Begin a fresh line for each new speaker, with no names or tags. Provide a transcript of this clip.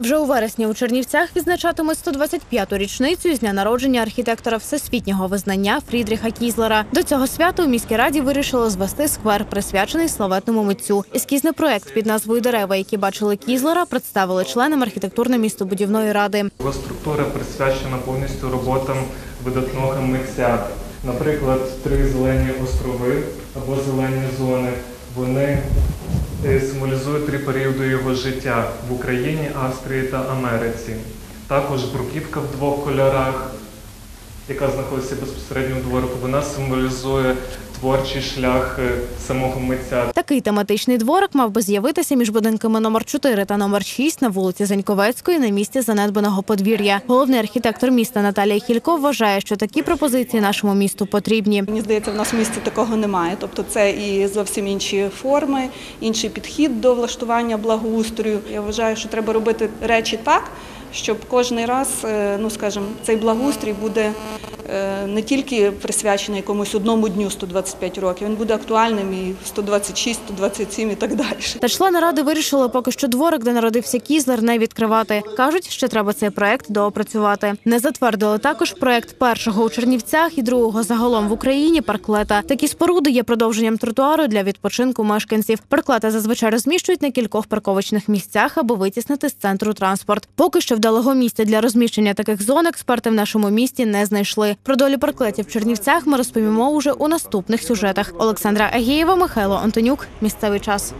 Вже у вересні у Чернівцях відзначатимуть 125-ту річницю з дня народження архітектора всесвітнього визнання Фрідріха Кізлера. До цього свята у міській раді вирішили звести сквер, присвячений славетному митцю. Ескізний проект під назвою Дерева, які бачили Кізлера, представили членам архітектурно-містобудівної ради.
Його структура присвячена повністю роботам видатного митця. Наприклад, три зелені острови або зелені зони. Вони символізують три періоди його життя в Україні, Австрії та Америці. Також бруківка в двох кольорах, яка знаходиться безпосередньо у дворику, вона символізує творчий шлях е, самого митця.
Такий тематичний дворик мав би з'явитися між будинками номер 4 та номер 6 на вулиці Заньковецької на місці занедбаного подвір'я. Головний архітектор міста Наталія Хілько вважає, що такі пропозиції нашому місту потрібні.
Мені здається, в нас в місті такого немає. Тобто це і зовсім інші форми, інший підхід до влаштування благоустрою. Я вважаю, що треба робити речі так, щоб кожний раз, е, ну скажімо, цей благоустрій буде не тільки присвячений якомусь одному дню 125 років, він буде актуальним і в 126, 127 і так далі.
Та члени ради вирішили поки що дворик, де народився Кізлер, не відкривати. кажуть, ще треба цей проект доопрацювати. Не затвердили також проект першого у Чернівцях і другого загалом в Україні парклета. Такі споруди є продовженням тротуару для відпочинку мешканців. Парклета зазвичай розміщують на кількох парковочних місцях, аби витіснити з центру транспорт. Поки що вдалого місця для розміщення таких зон експерти в нашому місті не знайшли. Про долю парклетів в Чернівцях ми розповімо уже у наступних сюжетах. Олександра Агієва, Михайло Антонюк. Місцевий час.